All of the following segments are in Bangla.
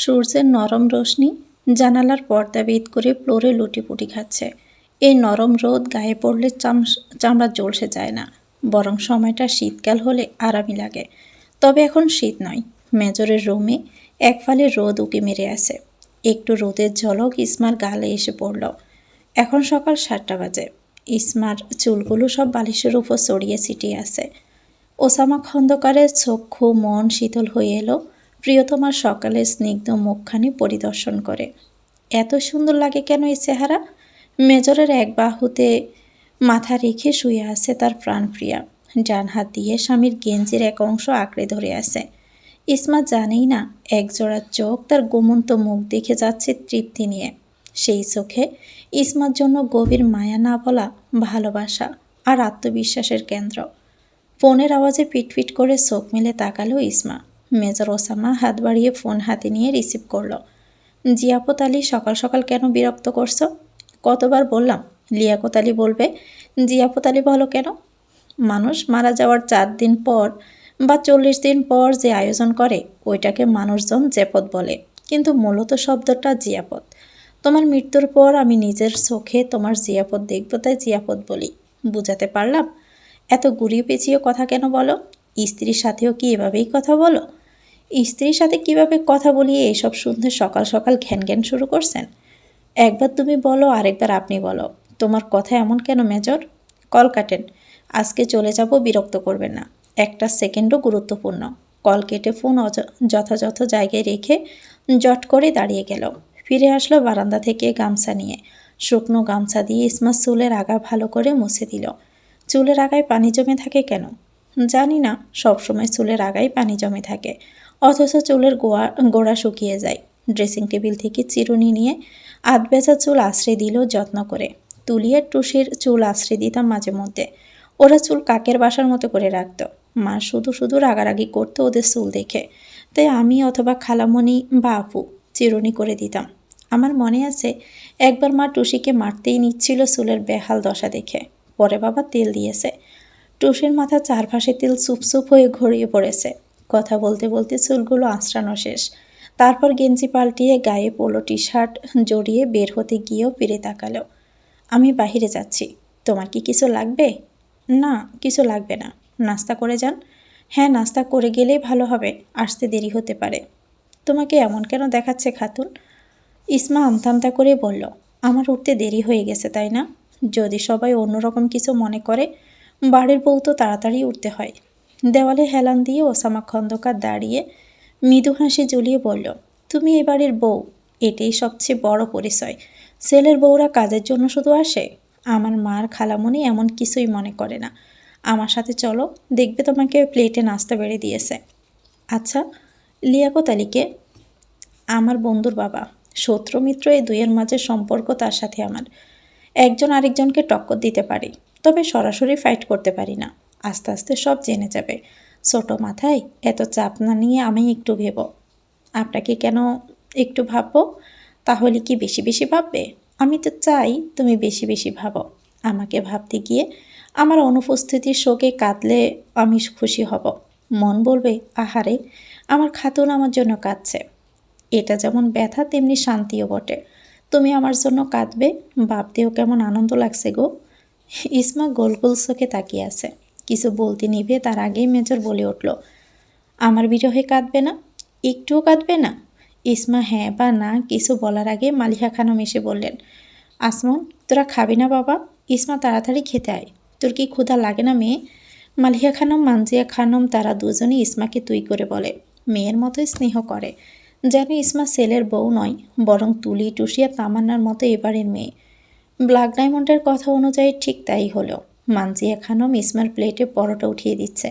সূর্যের নরম রোশনি জানালার পর্দা ভেদ করে ফ্লোরে লুটিপুটি খাচ্ছে। এই নরম রোদ গায়ে পড়লে চাম চামড়া জলসে যায় না, বরং সময়টা শীতকাল হলে আরামই লাগে। তবে এখন শীত নয়, মেজরের রুমে এক ফালে রোদ উকি মেরে আছে। একটু রোদের ঝলক ইসমার গালে এসে পড়ল। এখন সকাল সাতটা বাজে। ইসমার চুলগুলো সব বালিশের উপর ছড়িয়ে ছিটিয়ে আছে। ওসামা খন্দকারের চক্ষু মন শীতল হয়ে এলো। প্রিয়তমার সকালে স্নিগ্ধ মুখখানি পরিদর্শন করে। এত সুন্দর লাগে কেন এই চেহারা? মেজরের এক বাহুতে মাথা রেখে শুয়ে আছে তার প্রাণপ্রিয়া। ডান হাত দিয়ে স্বামীর গেঞ্জির এক অংশ আঁকড়ে ধরে আছে। ইসমা জানেই না, একজোড়া চোখ তার গোমন্ত মুখ দেখে যাচ্ছে তৃপ্তি নিয়ে। সেই চোখে ইসমার জন্য গভীর মায়া না বলা ভালোবাসা আর আত্মবিশ্বাসের কেন্দ্র। ফোনের আওয়াজে পিটপিট করে চোখ মেলে তাকালো ইসমা। মেজর ওসামা হাত বাড়িয়ে ফোন হাতে নিয়ে রিসিভ করল। জিয়াপত আলী সকাল সকাল কেন বিরক্ত করছ? কতবার বললাম। লিয়াকত আলী বলবে জিয়াপত আলী বলো কেন? মানুষ মারা যাওয়ার চার দিন পর বা চল্লিশ দিন পর যে আয়োজন করে, ওইটাকে মানুষজন জেপদ বলে। কিন্তু মূলত শব্দটা জিয়াপদ তোমার মৃত্যুর পর আমি নিজের চোখে তোমার জিয়াপদ দেখব, তাই জিয়াপদ বলি। বুঝাতে পারলাম? এত গুড়িয়ে পেঁচিয়ে কথা কেন বলো? স্ত্রীর সাথেও কি এভাবেই কথা বলো? স্ত্রীর সাথে কীভাবে কথা বলিয়ে এসব শুনতে সকাল সকাল ঘ্যান ঘ্যান শুরু করছেন? একবার তুমি বলো, আরেকবার আপনি বলো। তোমার কথা এমন কেন মেজর? কল কাটেন। আজকে চলে যাব, বিরক্ত করবেন না। একটা সেকেন্ডও গুরুত্বপূর্ণ। কল কেটে ফোন যথাযথ জায়গায় রেখে জট করে দাঁড়িয়ে গেল। ফিরে আসলো বারান্দা থেকে গামছা নিয়ে। শুকনো গামছা দিয়ে ইসমা চুলের আগা ভালো করে মুছে দিল। চুলের আগায় পানি জমে থাকে কেন? জানি না, সবসময় চুলের আগায় পানি জমে থাকে। অথচ চুলের গোয়া, গোড়া শুকিয়ে যায়। ড্রেসিং টেবিল থেকে চিরুনি নিয়ে আধবেচা চুল আশ্রয় দিল যত্ন করে। তুলিয়ে টুসির চুল আশ্রয় দিতাম মাঝে মধ্যে। ওরা চুল কাকের বাসার মতো করে রাখতো। মা শুধু শুধু রাগারাগি করতো ওদের চুল দেখে। তাই আমি অথবা খালামণি বা আপু চিরুনি করে দিতাম। আমার মনে আছে, একবার মা টুসিকে মারতেই নিচ্ছিল চুলের বেহাল দশা দেখে। পরে বাবা তেল দিয়েছে। টুসির মাথা চারপাশে তেল চুপচুপ হয়ে ঘড়িয়ে পড়েছে। কথা বলতে বলতে চুলগুলো আঁচড়ানো শেষ। তারপর গেঞ্জি পাল্টিয়ে গায়ে পোলো টি শার্ট জড়িয়ে বের হতে গিয়েও ফিরে তাকালো। আমি বাহিরে যাচ্ছি। তোমার কি কিছু লাগবে? না, কিছু লাগবে না। নাস্তা করে যান? হ্যাঁ নাস্তা করে গেলেই ভালো হবে। আসতে দেরি হতে পারে। তোমাকে এমন কেন দেখাচ্ছে খাতুন? ইসমা আমতামতা করে বলল, আমার উঠতে দেরি হয়ে গেছে, তাই না? যদি সবাই অন্যরকম কিছু মনে করে, বাড়ির বউ তো তাড়াতাড়ি উঠতে হয়। দেওয়ালে হেলান দিয়ে ওসামা খন্দকার দাঁড়িয়ে মৃদু হাসি জ্বলিয়ে বলল, তুমি এ বাড়ির বউ, এটাই সবচেয়ে বড় পরিচয়। ছেলের বউরা কাজের জন্য শুধু আসে? আমার মার খালামণি এমন কিছুই মনে করে না। আমার সাথে চলো, দেখবে তোমাকে প্লেটে নাস্তা বেড়ে দিয়েছে। আচ্ছা লিয়াকত আলীকে আমার বন্ধুর বাবা। শত্রু মিত্র এই দুইয়ের মাঝে সম্পর্ক তার সাথে আমার। একজন আরেকজনকে টক্কর দিতে পারি, তবে সরাসরি ফাইট করতে পারি না। আস্তে আস্তে সব জেনে যাবে। ছোট মাথায় এত চাপ না নিয়ে আমি একটু ভেব। আপনাকে কেন একটু ভাববো? তাহলে কি বেশি বেশি ভাববে? আমি তো চাই তুমি বেশি বেশি ভাবো। আমাকে ভাবতে গিয়ে আমার অনুপস্থিতির শোকে কাঁদলে আমি খুশি হব। মন বলবে, আহারে, আমার খাতুন আমার জন্য কাঁদছে। এটা যেমন ব্যথা, তেমনি শান্তিও বটে। তুমি আমার জন্য কাঁদবে, ভাবতেও কেমন আনন্দ লাগছে গো। ইসমা গোল গোল চোখে তাকিয়ে আছে। কিছু বলতে নিবে তার আগেই মেজর বলে উঠল, আমার বিরহে কাঁদবে না? একটুও কাঁদবে না? ইসমা হ্যাঁ বা না, কিছু বলার আগে মালিহা খানম এসে বললেন, আসমন, তোরা খাবি না বাবা? ইসমা তাড়াতাড়ি খেতে আয়, তোর কি ক্ষুধা লাগে না মেয়ে? মালিহা খানম, মানজিয়া খানম তারা দুজনই ইসমাকে তুই করে বলে, মেয়ের মতোই স্নেহ করে, যেন ইসমা ছেলের বউ নয়, বরং তুলি টুসিয়া তামান্নার মতো এবারের মেয়ে। ব্ল্যাক ডায়মন্ডের কথা অনুযায়ী ঠিক তাই হলো। মানজিয়া খানম ইসমার প্লেটে পরোটা উঠিয়ে দিচ্ছে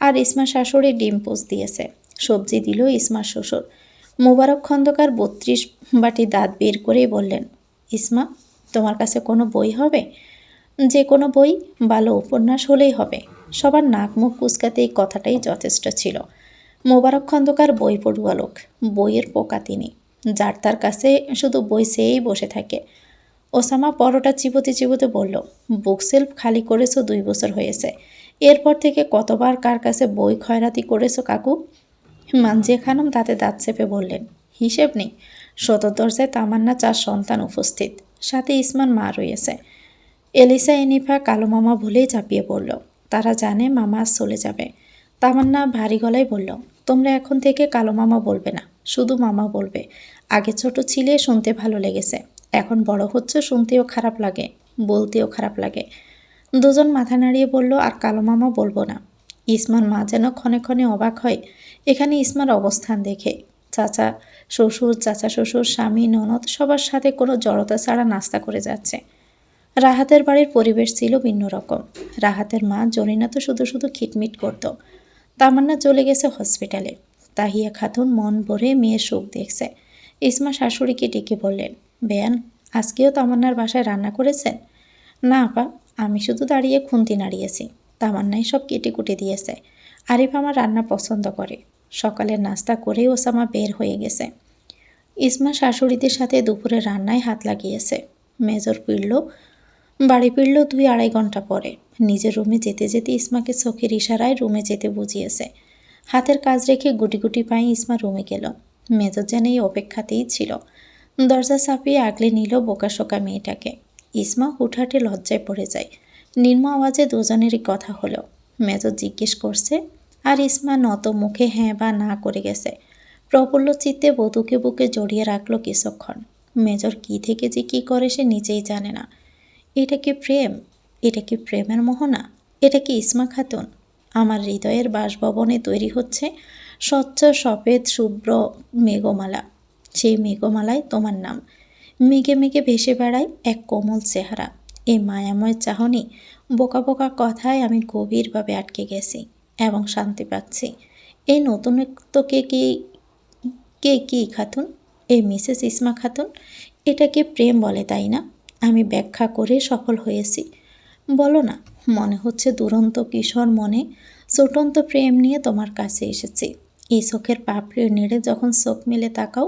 আর ইসমার শাশুড়ি ডিম পোস দিয়েছে। সবজি দিল ইসমার শ্বশুর। মোবারক খন্দকার বত্রিশ বাটি দাঁত বের করেই বললেন, ইসমা, তোমার কাছে কোনো বই হবে? যে কোনো বই ভালো উপন্যাস হলেই হবে। সবার নাক মুখ কুচকাতে এই কথাটাই যথেষ্ট ছিল। মোবারক খন্দকার বই পড়ুয়া লোক, বইয়ের পোকা তিনি। যার তার কাছে শুধু বই চেয়েই বসে থাকে। ওসামা পরোটা চিবোতে চিবোতে বলল, বুক সেলফ খালি করেছ দুই বছর হয়েছে। এরপর থেকে কতবার কার কাছে বই খয়রাতি করেছ কাকু? মানজিয়া খানম তাতে দাঁত চেপে বললেন, হিসেব নেই। সদর দরজায় তামান্না চার সন্তান উপস্থিত। সাথে ইসমান মা রয়েছে। এলিসা, এনিফা, কালো মামা ভুলেই চাপিয়ে পড়ল। তারা জানে মামা চলে যাবে। তামান্না ভারী গলায় বলল, তোমরা এখন থেকে কালো মামা বলবে না, শুধু মামা বলবে। আগে ছোট ছিলে শুনতে ভালো লেগেছে। এখন বড় হচ্ছে, শুনতেও খারাপ লাগে, বলতেও খারাপ লাগে। দুজন মাথা নাড়িয়ে বলল, আর কালো মামা বলব না। ইসমার মা যেন ক্ষণে ক্ষণে অবাক হয়, এখানে ইসমার অবস্থান দেখে। চাচা শ্বশুর চাচা শ্বশুর, স্বামী, ননদ সবার সাথে কোনো জড়তা ছাড়া নাস্তা করে যাচ্ছে। রাহাতের বাড়ির পরিবেশ ছিল ভিন্ন রকম। রাহাতের মা জরিনা তো শুধু শুধু খিটমিট করত। তামান্না চলে গেছে হসপিটালে। তাহিয়া খাতুন মন ভরে মেয়ের সুখ দেখছে। ইসমা শাশুড়িকে ডেকে বললেন বেয়ান, আজকেও তামান্নার বাসায় রান্না করেছেন? না, আপা, আমি শুধু দাঁড়িয়ে খুন্তি নাড়িয়েছি। তামান্নাই সব কেটে কুটে দিয়েছে। আরিফ আমার রান্না পছন্দ করে। সকালের নাস্তা করেই ওসামা বের হয়ে গেছে। ইসমা শাশুড়িদের সাথে দুপুরে রান্নায় হাত লাগিয়েছে। মেজর পিড়ল, বাড়ি ফিরল দুই আড়াই ঘণ্টা পরে। নিজের রুমে যেতে যেতে ইসমাকে চোখের ইশারায় রুমে যেতে বুঝিয়েছে। হাতের কাজ রেখে গুটি গুটি পায়ে ইসমা রুমে গেল। মেজর যেন এই অপেক্ষাতেই ছিল। দরজা চাপিয়ে আগলে নিল বোকাশোকা মেয়েটাকে। ইসমা হুটহাটে লজ্জায় পড়ে যায়। নিম্ন আওয়াজে দুজনেরই কথা হলো। মেজর জিজ্ঞেস করছে, আর ইসমা নত মুখে হ্যাঁ বা না করে গেছে? প্রফুল্ল চিত্তে বধূকে বুকে জড়িয়ে রাখল কিছুক্ষণ। মেজর কি থেকে যে কি করে সে নিজেই জানে না। এটা কি প্রেম? এটা কি প্রেমের মোহনা? এটা কি ইসমা খাতুন? আমার হৃদয়ের বাসভবনে তৈরি হচ্ছে স্বচ্ছ, সফেদ, শুভ্র মেঘমালা। সেই মেঘমালায় তোমার নাম। মেঘে মেঘে ভেসে বেড়ায় এক কোমল চেহারা। এই মায়াময় চাহনি, বোকা বোকা কথায় আমি গভীরভাবে আটকে গেছি এবং শান্তি পাচ্ছি। এই নতুনত্বকে কি কে কি খাতুন? এই মিসেস ইসমা খাতুন? এটাকে প্রেম বলে, তাই না? আমি ব্যাখ্যা করে সফল হয়েছি। বলো না, মনে হচ্ছে দুরন্ত কিশোর মনে ছোটন্ত প্রেম নিয়ে তোমার কাছে এসেছি। এই চোখের পাপড়ি নেড়ে যখন চোখ মেলে তাকাও,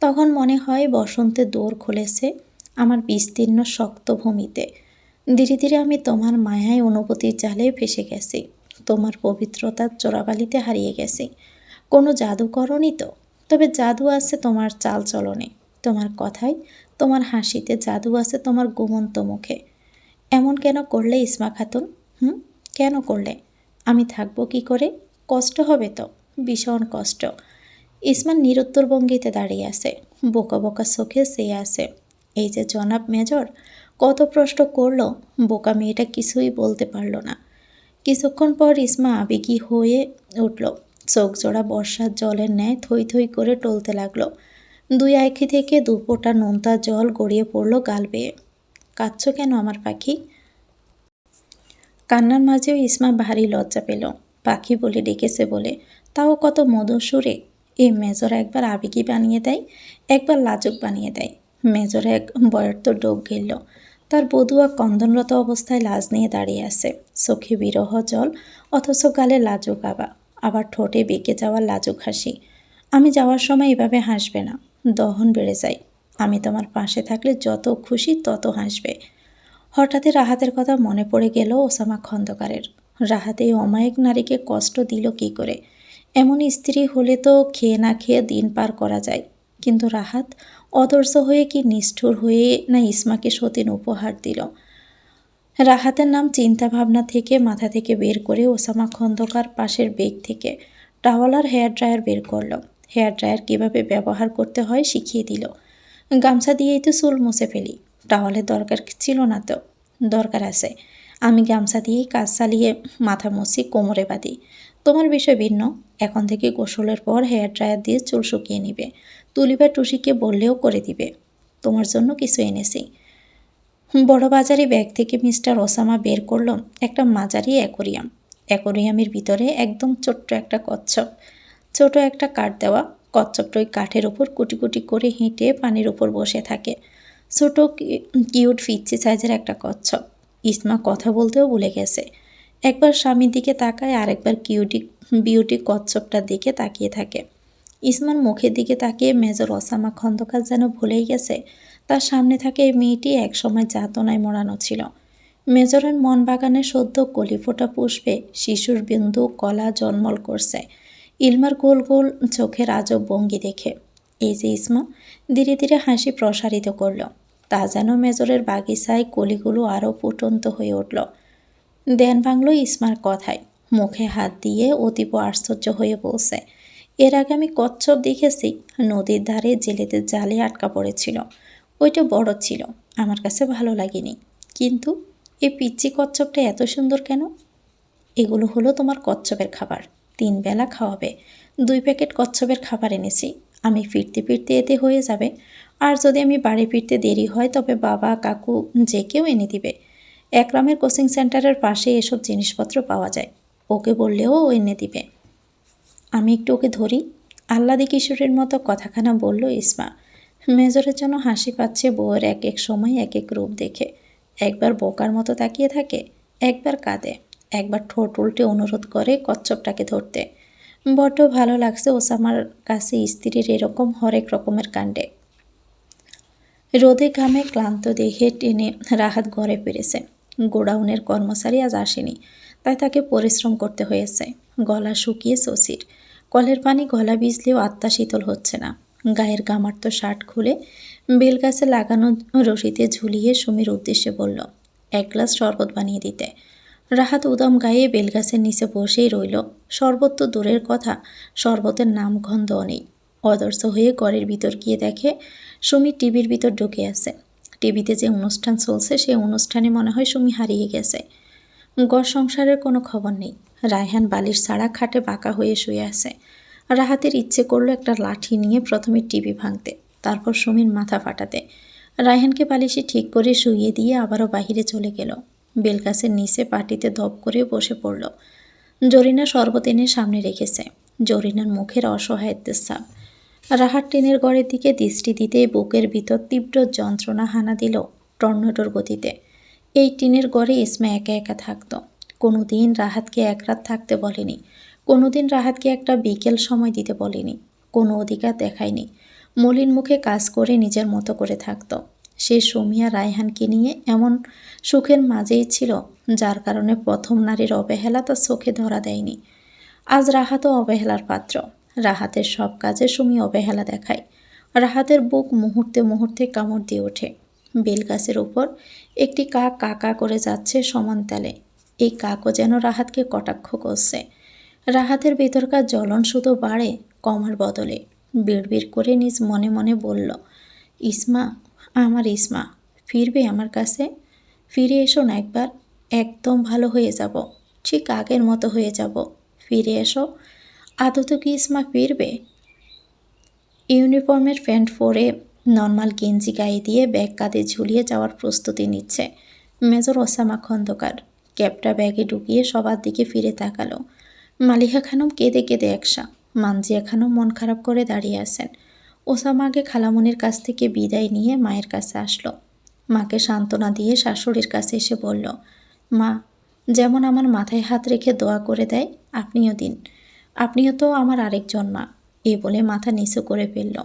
তখন মনে হয় বসন্তের দৌড় খুলেছে আমার বিস্তীর্ণ শক্ত ভূমিতে। ধীরে ধীরে আমি তোমার মায়ায় অনুভূতির জালে ফেসে গেছি, তোমার পবিত্রতার চোরাবালিতে হারিয়ে গেছি। কোনো জাদু করনি তো? তবে জাদু আছে তোমার চাল চলনে, তোমার কথায় তোমার হাসিতে জাদু আছে তোমার গুমন্ত মুখে। এমন কেন করলে ইসমা খাতুন? হুম, কেন করলে? আমি থাকব কি করে? কষ্ট হবে তো? ভীষণ কষ্ট। ইসমান নিরুত্তর ভঙ্গিতে দাঁড়িয়ে আছে। বোকা বোকা চোখে সে আছে। এই যে জনাব মেজর, কত প্রশ্ন করল, বোকা মেয়েটা কিছুই বলতে পারল না। কিছুক্ষণ পর ইসমা আবেগী হয়ে উঠল। চোখ জোড়া বর্ষার জলের ন্যায় থই থই করে টলতে লাগল। দুই আঁখি থেকে দুপোটা নোনতা জল গড়িয়ে পড়ল গাল বেয়ে। কাঁদছ কেন আমার পাখি? কান্নার মাঝেও ইসমা ভারী লজ্জা পেল। পাখি বলে ডেকেছে বলে তাও কত মধুর সুরে। এই মেজর একবার আবেগী বানিয়ে দেয়, একবার লাজুক বানিয়ে দেয়। মেজর এক বয়র্ত ডোক গেল। তার বধুয়া কন্দনরত অবস্থায় লাজ নিয়ে দাঁড়িয়ে আছে। চোখে বিরহ জল, অথচ গালে লাজুক আবা আবার ঠোঁটে বেঁকে যাওয়া লাজুক হাসি। আমি যাওয়ার সময় এভাবে হাসবে না। দহন বেড়ে যায়। আমি তোমার পাশে থাকলে যত খুশি তত হাসবে। হঠাৎই রাহাতের কথা মনে পড়ে গেল ওসামা খন্দকারের। রাহাতে অমায়িক নারীকে কষ্ট দিল কি করে? এমন স্ত্রী হলে তো খেয়ে না খেয়ে দিন পার করা যায়। কিন্তু রাহাত অদর্শ হয়ে কি নিষ্ঠুর হয়ে না ইসমাকে সতীন উপহার দিল? রাহাতের নাম চিন্তা ভাবনা থেকে মাথা থেকে বের করে ওসামা খন্দকার পাশের বেগ থেকে টাওয়ালার হেয়ার ড্রায়ার বের করল। হেয়ার ড্রায়ার কীভাবে ব্যবহার করতে হয় শিখিয়ে দিল। গামছা দিয়েই তো চুল মুছে ফেলি। টাওয়ালের দরকার ছিল না তো। দরকার আছে। আমি গামছা দিয়েই কাজ চালিয়ে মাথা মুছি কোমরে বাঁধি। তোমার বিষয় ভিন্ন। এখন থেকে গোসলের পর হেয়ার ড্রায়ার দিয়ে চুল শুকিয়ে নিবে। তুলিবা টুসিকে বললেও করে দিবে। তোমার জন্য কিছু এনেছি। বড় বাজারে ব্যাগ থেকে মিস্টার ওসামা বের করল একটা মাঝারি অ্যাকোরিয়াম। অ্যাকোরিয়ামের ভিতরে একদম ছোট্ট একটা কচ্ছপ। ছোট একটা কাঠ দেওয়া। কচ্ছপটা ওই কাঠের ওপর কুটি কুটি করে হেঁটে পানির ওপর বসে থাকে। ছোট কিউট ফিচ্ছি সাইজের একটা কচ্ছপ। ইসমা কথা বলতেও ভুলে গেছে। একবার স্বামীর দিকে তাকায়, আরেকবার কিউটি, বিউটি কচ্ছপটার দিকে তাকিয়ে থাকে। ইসমান মুখের দিকে তাকিয়ে মেজর অসামা খন্দকার যেন ভুলেই গেছে। তার সামনে থাকে এই মেয়েটি একসময় যাতনায় মরানো ছিল। মেজরের মন বাগানে সদ্য কলিফোটা পুষ্পে শিশুর বিন্দু কলা জন্মল করছে। ইলমার গোল গোল চোখের আজব ভঙ্গি দেখে। এই যে ইসমা, ধীরে ধীরে হাসি প্রসারিত করল। তা যেন মেজরের বাগিচায় কলিগুলো আরও ফুটন্ত হয়ে উঠল। দেন ভাঙল ইসমার কথায়। মুখে হাত দিয়ে অতীব আশ্চর্য হয়ে বলছে, এর আগে আমি কচ্ছপ দেখেছি, নদীর ধারে জেলেদের জালে আটকা পড়েছিল। ওইটা বড় ছিল, আমার কাছে ভালো লাগেনি। কিন্তু এই পিচ্চি কচ্ছপটা এত সুন্দর কেন? এগুলো হলো তোমার কচ্ছপের খাবার। তিন বেলা খাওয়াবে। দুই প্যাকেট কচ্ছপের খাবার এনেছি। আমি ফিরতে ফিরতে এতে হয়ে যাবে। আর যদি আমি বাড়ি ফিরতে দেরি হয়, তবে বাবা, কাকু যে কেউ এনে দিবে। একরামের কোচিং সেন্টারের পাশে এসব জিনিসপত্র পাওয়া যায়। ওকে বললেও ও এনে দিবে। আমি একটু ওকে ধরি। আহ্লাদি কিশোরের মতো কথাখানা বলল ইসমা। মেজরের জন্য হাসি পাচ্ছে বউয়ের এক এক সময় এক এক রূপ দেখে। একবার বোকার মতো তাকিয়ে থাকে, একবার কাঁদে, একবার ঠোঁট উল্টে অনুরোধ করে কচ্ছপটাকে ধরতে। বড্ড ভালো লাগছে ওসামার কাছে স্ত্রীর এরকম হরেক রকমের কাণ্ডে। রোদে ঘামে ক্লান্ত দেহে টেনে রাহাত ঘরে ফিরেছে। গোডাউনের কর্মচারী আজ আসেনি, তাই তাকে পরিশ্রম করতে হয়েছে। গলা শুকিয়ে শশীর। কলের পানি, গলা ভিজলেও আত্মা শীতল হচ্ছে না। গায়ের গামার্ত শার্ট খুলে বেলগাছে লাগানো রশিতে ঝুলিয়ে সুমির উদ্দেশ্যে বলল, এক গ্লাস শরবত বানিয়ে দিতে। রাহাত উদম গায়ে বেলগাছের নিচে বসেই রইল। শরবত তো দূরের কথা, শরবতের নাম গন্ধও নেই। অদর্শ হয়ে ঘরের ভিতর গিয়ে দেখে সুমি টিভির ভিতর ঢুকে আছে। টিভিতে যে অনুষ্ঠান চলছে, সেই অনুষ্ঠানে মনে হয় সুমি হারিয়ে গেছে। গড় সংসারের কোনো খবর নেই। রায়হান বালির ছাড়া খাটে বাঁকা হয়ে শুয়ে আছে। রাহাতের ইচ্ছে করল একটা লাঠি নিয়ে প্রথমে টিভি ভাঙতে, তারপর সুমির মাথা ফাটাতে। রায়হানকে বালিশে ঠিক করে শুইয়ে দিয়ে আবারও বাহিরে চলে গেল। বেলগাছের নিচে পাটিতে ধপ করে বসে পড়ল। জরিনা শরবত এনে সামনে রেখেছে। জরিনার মুখের অসহায়ত্বের ছাপ রাহাত টেনের গড়ের দিকে দৃষ্টি দিতে বুকের ভিতর তীব্র যন্ত্রণা হানা দিল টর্নেডোর গতিতে। এই টিনের গড়ে ইসমা একা একা থাকতো। কোনো দিন রাহাতকে এক রাত থাকতে বলেনি। কোনো দিন রাহাতকে একটা বিকেল সময় দিতে বলেনি। কোনো অধিকার দেখায়নি। মলিন মুখে কাজ করে নিজের মতো করে থাকতো। সে সোমিয়া রায়হানকে নিয়ে এমন সুখের মাঝেই ছিল, যার কারণে প্রথম নারীর অবহেলা তার চোখে ধরা দেয়নি। আজ রাহাতও অবহেলার পাত্র। রাহাতের সব কাজে সুমি অবহেলা দেখায়। রাহাতের বুক মুহূর্তে মুহূর্তে কামড় দিয়ে ওঠে। বেলগাছের উপর একটি কাক কাকা করে যাচ্ছে সমান তালে। এই কাকও যেন রাহাতকে কটাক্ষ করছে। রাহাতের ভেতরকার জ্বলন শুধু বাড়ে কমার বদলে। বিড়বিড় করে নিজ মনে মনে বলল, ইসমা, আমার ইসমা, ফিরবে আমার কাছে? ফিরে এসো না একবার, একদম ভালো হয়ে যাব, ঠিক আগের মতো হয়ে যাব। ফিরে এসো আদত কি ইসমা ফিরবে? ইউনিফর্মের প্যান্ট পরে নর্মাল গেঞ্জি গায়ে দিয়ে ব্যাগ কাঁধে ঝুলিয়ে যাওয়ার প্রস্তুতি নিচ্ছে মেজর ওসামা খন্দকার। ক্যাবটা ব্যাগে ঢুকিয়ে সবার দিকে ফিরে তাকালো। মালিহা খানম কেঁদে কেঁদে একসা। মানজিয়া খানম মন খারাপ করে দাঁড়িয়ে আছেন। ওসামা আগে খালামনির কাছ থেকে বিদায় নিয়ে মায়ের কাছে আসলো। মাকে সান্ত্বনা দিয়ে শাশুড়ির কাছে এসে বলল, মা, যেমন আমার মাথায় হাত রেখে দোয়া করে দেয়, আপনিও দিন। আপনিও তো আমার আরেকজন মা এ বলে মাথা নিচু করে ফেলল।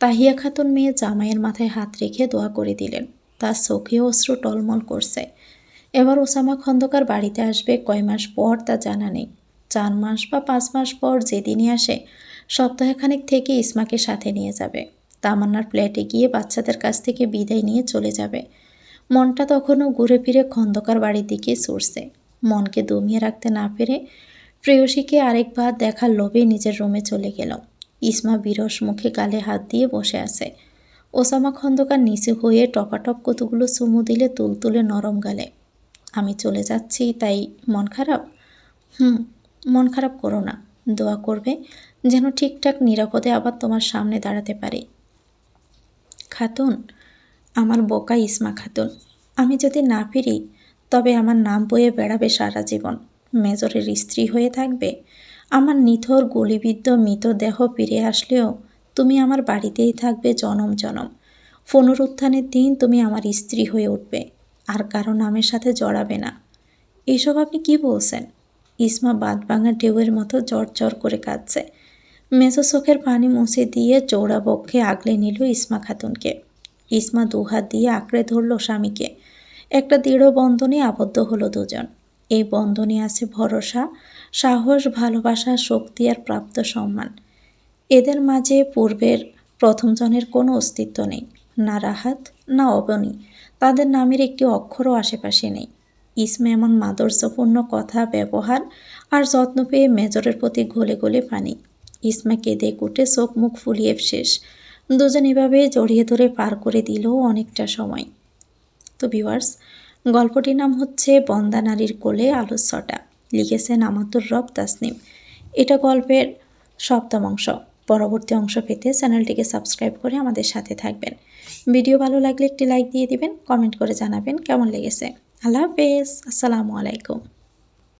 তাহিয়া খাতুন মেয়ে জামাইয়ের মাথায় হাত রেখে দোয়া করে দিলেন। তার চোখে অশ্রু টলমল করছে। এবার ওসামা খন্দকার বাড়িতে আসবে কয় মাস পর তা জানা নেই। চার মাস বা পাঁচ মাস পর যেদিনই আসে, সপ্তাহখানেক থেকে ইসমাকে সাথে নিয়ে যাবে। তামান্নার ফ্ল্যাটে গিয়ে বাচ্চাদের কাছ থেকে বিদায় নিয়ে চলে যাবে। মনটা তখনও ঘুরে ফিরে খন্দকার বাড়ির দিকে সরছে। মনকে দমিয়ে রাখতে না পেরে প্রেয়সীকে আরেকবার দেখার লোভে নিজের রুমে চলে গেল। ইসমা বিরস মুখে গালে হাত দিয়ে বসে আছে। ওসামা খন্দকার নিচু হয়ে টপাটপ কতগুলো চুমু দিলে তুলতুলে নরম গালে। আমি চলে যাচ্ছি, তাই মন খারাপ? হুম, মন খারাপ করো না। দোয়া করবে যেন ঠিকঠাক নিরাপদে আবার তোমার সামনে দাঁড়াতে পারি। খাতুন, আমার বোকা ইসমা খাতুন। আমি যদি না ফিরি, তবে আমার নাম বয়ে বেড়াবে সারা জীবন। মেজরের স্ত্রী হয়ে থাকবে? আমার নিথর, গলিবিদ্ধ মৃতদেহ ফিরে আসলেও তুমি আমার বাড়িতেই থাকবে জনম জনম। পুনরুত্থানের দিন তুমি আমার স্ত্রী হয়ে উঠবে, আর কারও নামের সাথে জড়াবে না। এসব আপনি কি বলছেন? ইসমা বাদ ভাঙা ঢেউয়ের মতো জ্বর করে কাঁদছে। মেজো চোখের পানি মুছে দিয়ে চৌড়া বক্ষে আগলে নিল ইসমা খাতুনকে। ইসমা দুহাত দিয়ে আঁকড়ে ধরল স্বামীকে। একটা দৃঢ় বন্ধনে আবদ্ধ হলো দুজন। এই বন্ধনে আছে ভরসা, সাহস, ভালোবাসা, শক্তি আর প্রাপ্ত সম্মান। এদের মাঝে পূর্বের প্রথমজনের কোনো অস্তিত্ব নেই, না রাহাত, না অবনী। তাদের নামের একটি অক্ষরও আশেপাশে নেই। ইসমে এমন মাদর্যপূর্ণ কথা, ব্যবহার আর যত্ন পেয়ে মেজরের প্রতি গলে গলে পানি ইসমা কেঁদে কুটে চোখ মুখ ফুলিয়ে শেষ। দুজন এভাবে জড়িয়ে ধরে পার করে দিল অনেকটা সময়। তো ভিউয়ার্স গল্পটির নাম হচ্ছে বন্দা নারীর কোলে ছটা লিখেছেন আমাতুর রব তাসনিম। এটা গল্পের সপ্তম অংশ। পরবর্তী অংশ পেতে চ্যানেলটিকে সাবস্ক্রাইব করে আমাদের সাথে থাকবেন। ভিডিও ভালো লাগলে একটি লাইক দিয়ে দিবেন, কমেন্ট করে জানাবেন কেমন লেগেছে। আল্লাহ হাফেজ, আসসালামু আলাইকুম।